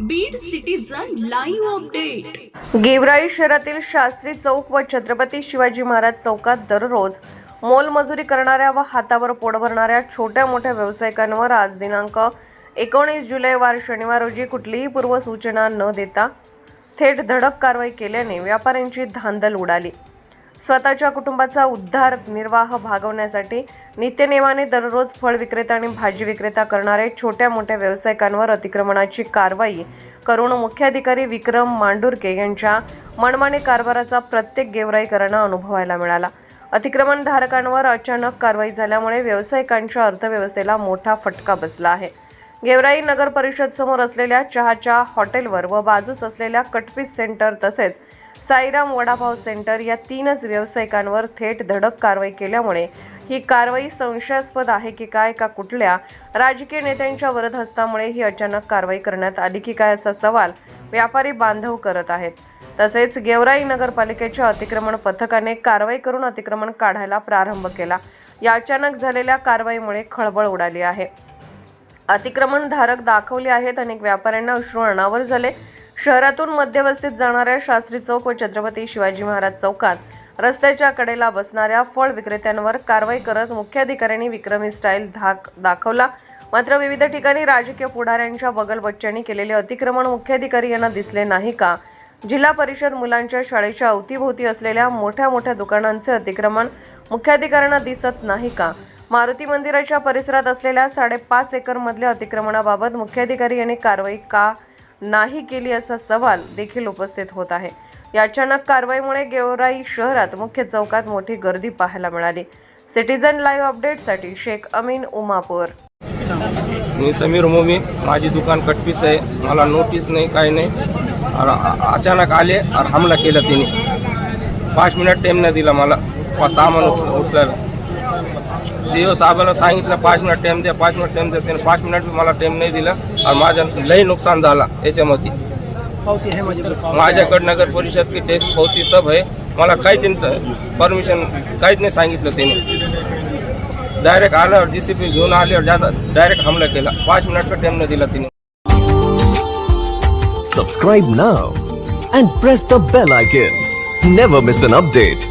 Beed citizen live update Georai शहरातील शास्त्री चौक व छत्रपती शिवाजी महाराज चौकात दररोज मोलमजुरी करणाऱ्या व हातावर पोट भरणाऱ्या छोट्या मोठ्या व्यावसायिकांवर आज दिनांक एकोणीस जुलै वार शनिवार रोजी कुठलीही पूर्वसूचना न देता थेट धडक कारवाई केल्याने व्यापाऱ्यांची धांदल उडाली. स्वतःच्या कुटुंबाचा उद्धार निर्वाह भागवण्यासाठी नित्यनेमाने दररोज फळ विक्रेता आणि भाजी विक्रेता करणारे छोट्या मोठ्या व्यावसायिकांवर अतिक्रमणाची कारवाई करून मुख्याधिकारी विक्रम मांडुरके यांच्या मनमाने कारभाराचा प्रत्येक गेवराईकरांना अनुभवायला मिळाला. अतिक्रमणधारकांवर अचानक कारवाई झाल्यामुळे व्यावसायिकांच्या अर्थव्यवस्थेला मोठा फटका बसला आहे. गेवराई नगर परिषद समोर असलेल्या चहाच्या हॉटेलवर व बाजूस असलेल्या कटपीस सेंटर तसेच साईराम वडापाव सेंटर या तीनच व्यावसायिकांवर थेट धडक कारवाई केल्यामुळे ही कारवाई संशयास्पद आहे की काय का कुठल्या राजकीय नेत्यांच्या वरदहस्तामुळे ही अचानक कारवाई करण्यात आली की काय असा सवाल व्यापारी बांधव करत आहेत. तसेच गेवराई नगरपालिकेच्या अतिक्रमण पथकाने कारवाई करून अतिक्रमण काढायला प्रारंभ केला. या अचानक झालेल्या कारवाईमुळे खळबळ उडाली आहे. अतिक्रमणधारक दाखवले आहेत. अनेक व्यापाऱ्यांना अश्रू अनावर झाले. शहरातून मध्यवस्तीत जाणाऱ्या शास्त्री चौक व छत्रपती शिवाजी महाराज चौकात रस्त्याच्या कडेला बसणाऱ्या फळ विक्रेत्यांवर कारवाई करत मुख्याधिकाऱ्यांनी विक्रमी स्टाईल धाक दाखवला. मात्र विविध ठिकाणी राजकीय पुढाऱ्यांच्या बगलबच्च्यांनी केलेले अतिक्रमण मुख्याधिकारी यांना दिसले नाही का? जिल्हा परिषद मुलांच्या शाळेच्या अवतीभोवती असलेल्या मोठ्या मोठ्या दुकानांचे अतिक्रमण मुख्याधिकाऱ्यांना दिसत नाही का? मारुती मंदिराच्या परिसरात असलेल्या साडेपाच एकरमधल्या अतिक्रमणाबाबत मुख्याधिकारी यांनी कारवाई का नाही केली असा सवाल देखील उपस्थित होत आहे. या अचानक कारवाईमुळे गेवराई शहरात मुख्य चौकात मोठी गर्दी पाहायला मिळाली. सिटीजन लाईव्ह अपडेटसाठी शेख अमीन उमापूर. मी समीर मोमी माझी दुकान कटपीस आहे. मला नोटीस नाही काही नाही. अचानक आले हमला केला तिने. पाच मिनिट टाईम नाही दिला मला. सामान उचलायला सी ओ साहेबांना सांगितलं पाच मिनिट टाईम द्या पाच मिनिट टाईम द्या त्याने पाच मिनिट बी मला टाईम नाही दिला. और माझं लई नुकसान झाला याच्यामध्ये. पावती आहे माझी माझ्याकडे नगर परिषद की टेस्ट होती सब आहे. मला काहीच परमिशन काहीच नाही सांगितलं त्याने. डायरेक्ट आल्यावर जी सी पी घेऊन आल्यावर जाता डायरेक्ट हमला केला. पाच मिनिट का टाईम नाही दिला तिने Subscribe now and press the bell icon. Never miss an update.